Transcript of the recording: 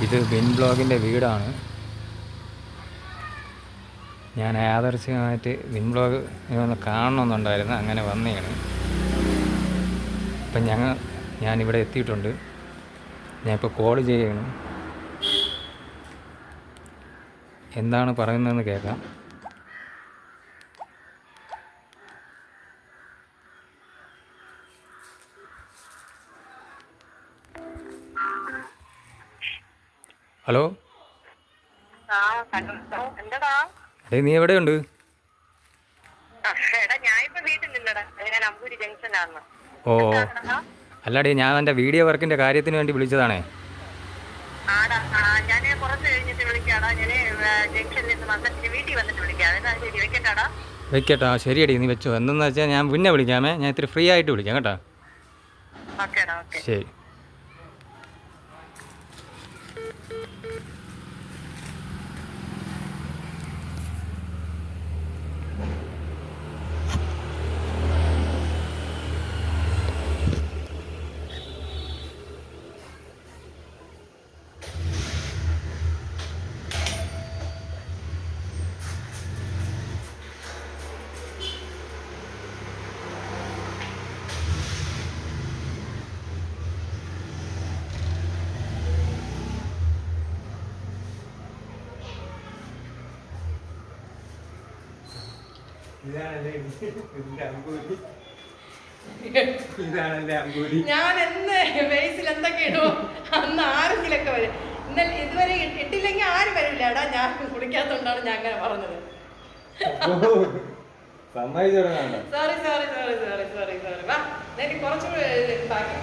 ഇത് ബിൻ ബ്ലോഗിന്റെ വീടാണ്. ഞാൻ ആദർശികമായിട്ട് വിൻ ബ്ലോഗ് ഒന്ന് കാണണമെന്നുണ്ടായിരുന്നു. അങ്ങനെ വന്നതാണ് അപ്പം ഞങ്ങൾ ഞാനിവിടെ എത്തിയിട്ടുണ്ട്. ഞാനിപ്പോൾ കോൾ ചെയ്യണം. എന്താണ് പറയുന്നതെന്ന് കേൾക്കാം. ഹലോ? എടേ നീ എവിടെയുണ്ട്? ഓ. അല്ലാടി ഞാൻ എന്റെ വീഡിയോ വർക്കിന്റെ കാര്യത്തിന് വേണ്ടി വിളിച്ചതാണേ. ശരി വെക്കട്ടാ. ശരിയടി നീ വെച്ചോ. എന്തെന്ന് വെച്ചാൽ ഞാൻ പിന്നെ വിളിക്കാമേ. ഞാൻ ഇത്തിരി ഫ്രീ ആയിട്ട് വിളിക്കാം കേട്ടോ? フフフ。ഇതാണല്ലേ ഞാൻ എന്ന് ബേസിൽ എന്തൊക്കെ ഇടുമോ അന്ന് ആരെങ്കിലൊക്കെ വരും. ഇന്നലെ ഇതുവരെ ഇട്ടില്ലെങ്കിൽ ആരും വരില്ല. എടാ ഞാൻ കുളിക്കാത്തോണ്ടാണ് ഞാൻ അങ്ങനെ പറഞ്ഞത്. സമ്മതിച്ചു sorry sorry sorry sorry sorry sorry വാ എനിക്ക് കുറച്ചുകൂടെ ബാക്കി